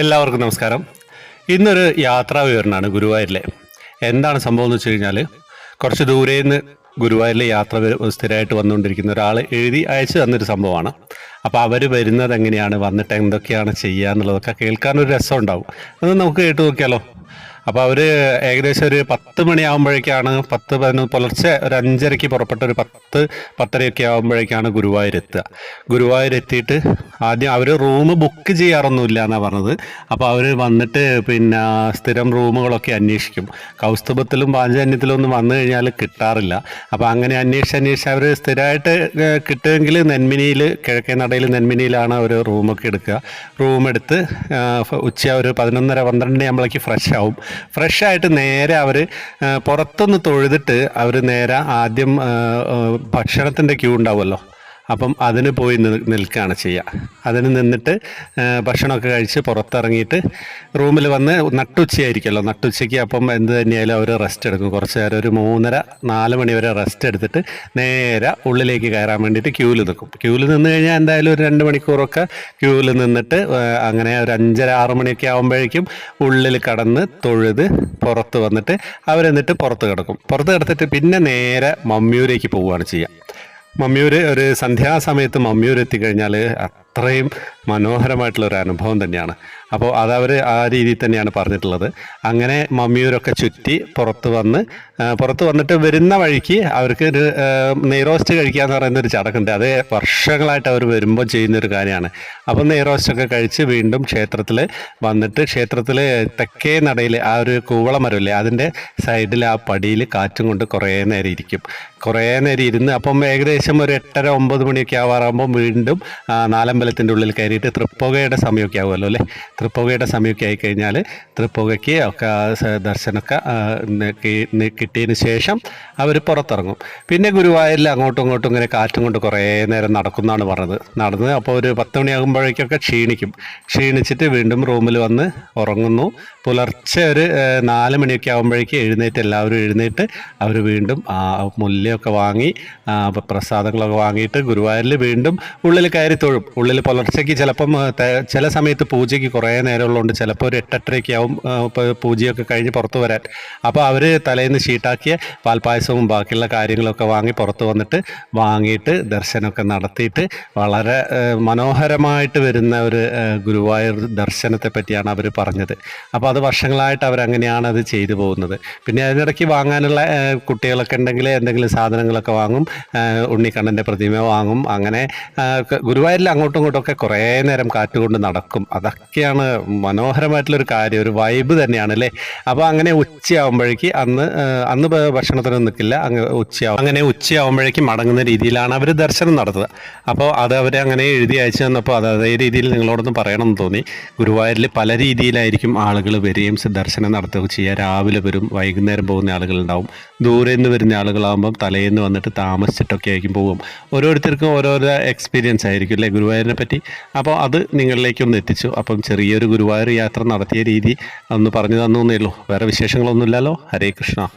എല്ലാവർക്കും നമസ്കാരം. ഇന്നൊരു യാത്രാ വിവരണമാണ് ഗുരുവായൂരിലെ. എന്താണ് സംഭവം എന്ന് വെച്ച് കഴിഞ്ഞാൽ കുറച്ച് ദൂരെ നിന്ന് ഗുരുവായൂരിലെ യാത്ര സ്ഥിരമായിട്ട് വന്നുകൊണ്ടിരിക്കുന്ന ഒരാൾ എഴുതി അയച്ചു തന്നൊരു സംഭവമാണ്. അപ്പോൾ അവർ വരുന്നത് എങ്ങനെയാണ് വന്നിട്ട് എന്തൊക്കെയാണ് ചെയ്യുക എന്നുള്ളതൊക്കെ കേൾക്കാനൊരു രസം ഉണ്ടാവും. അത് നമുക്ക് കേട്ട് നോക്കിയാലോ? അപ്പോൾ അവർ ഏകദേശം ഒരു പത്ത് മണിയാകുമ്പോഴേക്കാണ് പത്ത് പതിനൊന്ന് പുലർച്ചെ ഒരു അഞ്ചരയ്ക്ക് പുറപ്പെട്ട ഒരു പത്ത് പത്തരയൊക്കെ ആകുമ്പോഴേക്കാണ് ഗുരുവായൂർ എത്തിയിട്ട് ആദ്യം അവർ റൂം ബുക്ക് ചെയ്യാറൊന്നുമില്ല എന്നാണ് പറഞ്ഞത്. അപ്പോൾ അവർ വന്നിട്ട് പിന്നെ സ്ഥിരം റൂമുകളൊക്കെ അന്വേഷിക്കും. കൗസ്തുഭത്തിലും പാഞ്ചജന്യത്തിലും ഒന്നും വന്നു കഴിഞ്ഞാൽ കിട്ടാറില്ല. അപ്പോൾ അങ്ങനെ അന്വേഷിച്ച് അന്വേഷിച്ച് അവർ സ്ഥിരമായിട്ട് കിട്ടുമെങ്കിൽ നെന്മിനിയിൽ കിഴക്കേ നടയിൽ നെന്മിനിയിലാണ് അവർ റൂമൊക്കെ എടുക്കുക. റൂം എടുത്ത് ഉച്ച ഒരു പതിനൊന്നര പന്ത്രണ്ട് ഫ്രഷ് ആവും. ഫ്രഷ് ആയിട്ട് നേരെ അവർ പുറത്തുനിന്ന് തൊഴുതിട്ട് അവർ നേരെ ആദ്യം ഭക്ഷണത്തിന്റെ ക്യൂ ഉണ്ടാവുമല്ലോ. അപ്പം അതിന് പോയി നിൽ നിൽക്കുകയാണ് ചെയ്യുക അതിന് നിന്നിട്ട് ഭക്ഷണമൊക്കെ കഴിച്ച് പുറത്തിറങ്ങിയിട്ട് റൂമിൽ വന്ന് നട്ടുച്ചയായിരിക്കുമല്ലോ. നട്ടുച്ചയ്ക്ക് അപ്പം എന്ത് തന്നെയായാലും അവർ റെസ്റ്റ് എടുക്കും. കുറച്ച് നേരം ഒരു മൂന്നര നാല് മണി വരെ റെസ്റ്റ് എടുത്തിട്ട് നേരെ ഉള്ളിലേക്ക് കയറാൻ വേണ്ടിയിട്ട് ക്യൂവിൽ നിൽക്കും. ക്യൂവിൽ നിന്ന് കഴിഞ്ഞാൽ എന്തായാലും ഒരു രണ്ട് മണിക്കൂറൊക്കെ ക്യൂവിൽ നിന്നിട്ട് അങ്ങനെ ഒരു അഞ്ചര ആറ് മണിയൊക്കെ ആകുമ്പോഴേക്കും ഉള്ളിൽ കടന്ന് തൊഴുത് പുറത്ത് വന്നിട്ട് അവരെന്നിട്ട് പുറത്ത് കിടക്കും. പുറത്ത് കിടത്തിട്ട് പിന്നെ നേരെ മമ്മിയൂരേക്ക് പോവുകയാണ് ചെയ്യുക മമ്മിയൂര് ഒരു സന്ധ്യാസമയത്ത് മമ്മിയൂർ എത്തിക്കഴിഞ്ഞാൽ അത്രയും മനോഹരമായിട്ടുള്ള ഒരു അനുഭവം തന്നെയാണ്. അപ്പോൾ അതവർ ആ രീതിയിൽ തന്നെയാണ് പറഞ്ഞിട്ടുള്ളത്. അങ്ങനെ മമ്മിയൂരൊക്കെ ചുറ്റി പുറത്ത് വന്ന് പുറത്ത് വന്നിട്ട് വരുന്ന വഴിക്ക് അവർക്ക് ഒരു നെയ്റോസ്റ്റ് കഴിക്കുക എന്ന് പറയുന്ന ഒരു ചടക്കുണ്ട് അത് വർഷങ്ങളായിട്ട് അവർ വരുമ്പോൾ ചെയ്യുന്നൊരു കാര്യമാണ്. അപ്പം നെയ്റോസ്റ്റൊക്കെ കഴിച്ച് വീണ്ടും ക്ഷേത്രത്തിൽ വന്നിട്ട് ക്ഷേത്രത്തിൽ തെക്കേ നടയിൽ ആ ഒരു കൂവളമരമില്ലേ അതിന്റെ സൈഡിൽ ആ പടിയിൽ കാറ്റും കൊണ്ട് കുറേ നേരം ഇരിക്കും. കുറേ നേരം ഇരുന്ന് അപ്പം ഏകദേശം ഒരു എട്ടര ഒമ്പത് മണിയൊക്കെ ആവാറാകുമ്പോൾ വീണ്ടും ആ, നാലമ്പലത്തിന്റെ ഉള്ളിൽ കയറിയിട്ട് തൃപ്പുകയുടെ സമയമൊക്കെ ആവുമല്ലോ അല്ലേ? തൃപ്പുകയുടെ സമയമൊക്കെ ആയിക്കഴിഞ്ഞാൽ തൃപ്പുകയ്ക്ക് ഒക്കെ ദർശനമൊക്കെ കിട്ടിയതിന് ശേഷം അവർ പുറത്തിറങ്ങും. പിന്നെ ഗുരുവായൂരിൽ അങ്ങോട്ടും ഇങ്ങോട്ടും ഇങ്ങനെ കാറ്റും കൊണ്ട് കുറേ നേരം നടക്കുന്നാണ് പറഞ്ഞത്. നടന്ന് അപ്പോൾ ഒരു പത്ത് മണിയാകുമ്പോഴേക്കൊക്കെ ക്ഷീണിക്കും. ക്ഷീണിച്ചിട്ട് വീണ്ടും റൂമിൽ വന്ന് ഉറങ്ങുന്നു. പുലർച്ചെ ഒരു നാല് മണിയൊക്കെ ആകുമ്പോഴേക്കും എഴുന്നേറ്റ് എല്ലാവരും എഴുന്നേറ്റ് അവർ വീണ്ടും മുല്ലയൊക്കെ വാങ്ങി പ്രസാദങ്ങളൊക്കെ വാങ്ങിയിട്ട് ഗുരുവായൂരിൽ വീണ്ടും ഉള്ളിൽ കയറി തൊഴും. ഉള്ളിൽ പുലർച്ചയ്ക്ക് ചിലപ്പം ചില സമയത്ത് പൂജയ്ക്ക് കുറേ നേരമുള്ളതുകൊണ്ട് ചിലപ്പോൾ ഒരു എട്ടെട്ടരയ്ക്ക് ആവും പൂജയൊക്കെ കഴിഞ്ഞ് പുറത്ത് വരാൻ. അപ്പോൾ അവർ തലേന്ന് ഷീട്ടാക്കിയ പാൽപ്പായസവും ബാക്കിയുള്ള കാര്യങ്ങളൊക്കെ വാങ്ങി പുറത്ത് വന്നിട്ട് വാങ്ങിയിട്ട് ദർശനമൊക്കെ നടത്തിയിട്ട് വളരെ മനോഹരമായിട്ട് വരുന്ന ഒരു ഗുരുവായൂർ ദർശനത്തെ പറ്റിയാണ് അവർ പറഞ്ഞത്. അപ്പോൾ അത് വർഷങ്ങളായിട്ട് അവരങ്ങനെയാണ് അത് ചെയ്തു പോകുന്നത്. പിന്നെ അതിനിടയ്ക്ക് വാങ്ങാനുള്ള കുട്ടികളൊക്കെ ഉണ്ടെങ്കിൽ എന്തെങ്കിലും സാധനങ്ങളൊക്കെ വാങ്ങും ഉണ്ണിക്കണ്ണന്റെ പ്രതിമ വാങ്ങും. അങ്ങനെ ഗുരുവായൂരിൽ അങ്ങോട്ടും ഇങ്ങോട്ടും ഒക്കെ കുറേ നേരം കാറ്റുകൊണ്ട് നടക്കും. അതൊക്കെയാണ് മനോഹരമായിട്ടുള്ളൊരു കാര്യം ഒരു വൈബ് തന്നെയാണ് അല്ലേ? അപ്പോൾ അങ്ങനെ ഉച്ചയാകുമ്പോഴേക്ക് അന്ന് അന്ന് ഭക്ഷണത്തിന് നിൽക്കില്ല. അങ്ങ് ഉച്ചയാവും. അങ്ങനെ ഉച്ചയാകുമ്പോഴേക്ക് മടങ്ങുന്ന രീതിയിലാണ് അവർ ദർശനം നടത്തുക. അപ്പോൾ അത് അവർ അങ്ങനെ എഴുതി അയച്ചു തന്നപ്പോൾ അത് അതേ രീതിയിൽ നിങ്ങളോടൊന്ന് പറയണമെന്ന് തോന്നി. ഗുരുവായൂരിൽ പല രീതിയിലായിരിക്കും ആളുകൾ വരികയും ദർശനം നടത്തുക ചെയ്യുക. രാവിലെ വരും വൈകുന്നേരം പോകുന്ന ആളുകളുണ്ടാവും. ദൂരെ നിന്ന് വരുന്ന ആളുകളാകുമ്പം തലേന്ന് വന്നിട്ട് താമസിച്ചിട്ടൊക്കെ ആയിരിക്കും പോകും. ഓരോരുത്തർക്കും ഓരോരോ എക്സ്പീരിയൻസ് ആയിരിക്കും അല്ലേ? ഗുരുവായൂരിനെ പറ്റി അപ്പോൾ അത് നിങ്ങളിലേക്കൊന്ന് എത്തിച്ചു. അപ്പം ചെറിയൊരു ഗുരുവായൂർ യാത്ര നടത്തിയ രീതി ഒന്ന് പറഞ്ഞു തന്നു എന്നേ ഉള്ളൂ. വേറെ വിശേഷങ്ങളൊന്നുമില്ലല്ലോ. ഹരേ കൃഷ്ണ.